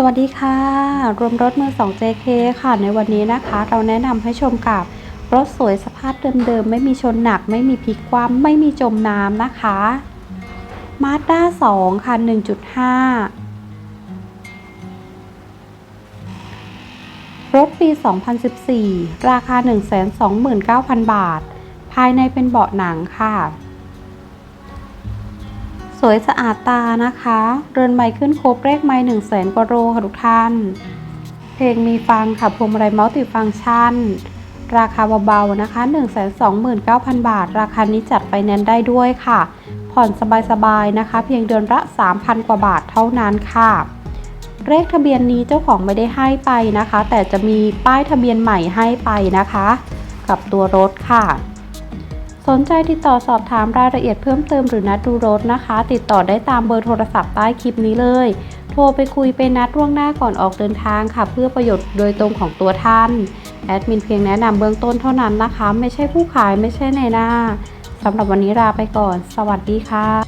สวัสดีค่ะ รวมรถมือ 2 JK ค่ะ ในวันนี้นะคะ เราแนะนำให้ชมกับรถสวยสภาพเดิมๆ ไม่มีชนหนัก ไม่มีพลิกคว่ำไม่มีจมน้ำนะคะ Mazda 2 ค่ะ 1.5 รถปี 2014 ราคา 129,000 บาท ภายในเป็นเบาะหนังค่ะ สวยสะอาดตานะคะ เรือนไม้ขึ้นครบเลขไม้หนึ่งแสนกว่าโรค่ะทุกท่าน เพลงมีฟังค่ะพวงมาลัยมัลติฟังก์ชัน ราคาเบาๆนะคะ129,000 บาท ราคานี้จัดไปแนนได้ด้วยค่ะ ผ่อนสบายๆนะคะ เพียงเดือนละ 3,000 กว่าบาทเท่านั้นค่ะเลขทะเบียนนี้เจ้าของไม่ได้ให้ไปนะคะ แต่จะมีป้ายทะเบียนใหม่ให้ไปนะคะ กับตัวรถค่ะ สนใจติดต่อสอบถามรายละเอียดเพิ่มเติมหรือนัดดูรถนะคะ ติดต่อได้ตามเบอร์โทรศัพท์ใต้คลิปนี้เลย โทรไปคุยไปนัดล่วงหน้าก่อนออกเดินทางค่ะ เพื่อประโยชน์โดยตรงของตัวท่าน แอดมินเพียงแนะนำเบื้องต้นเท่านั้นนะคะ ไม่ใช่ผู้ขายไม่ใช่ในหน้าสำหรับวันนี้ลาไปก่อน สวัสดีค่ะ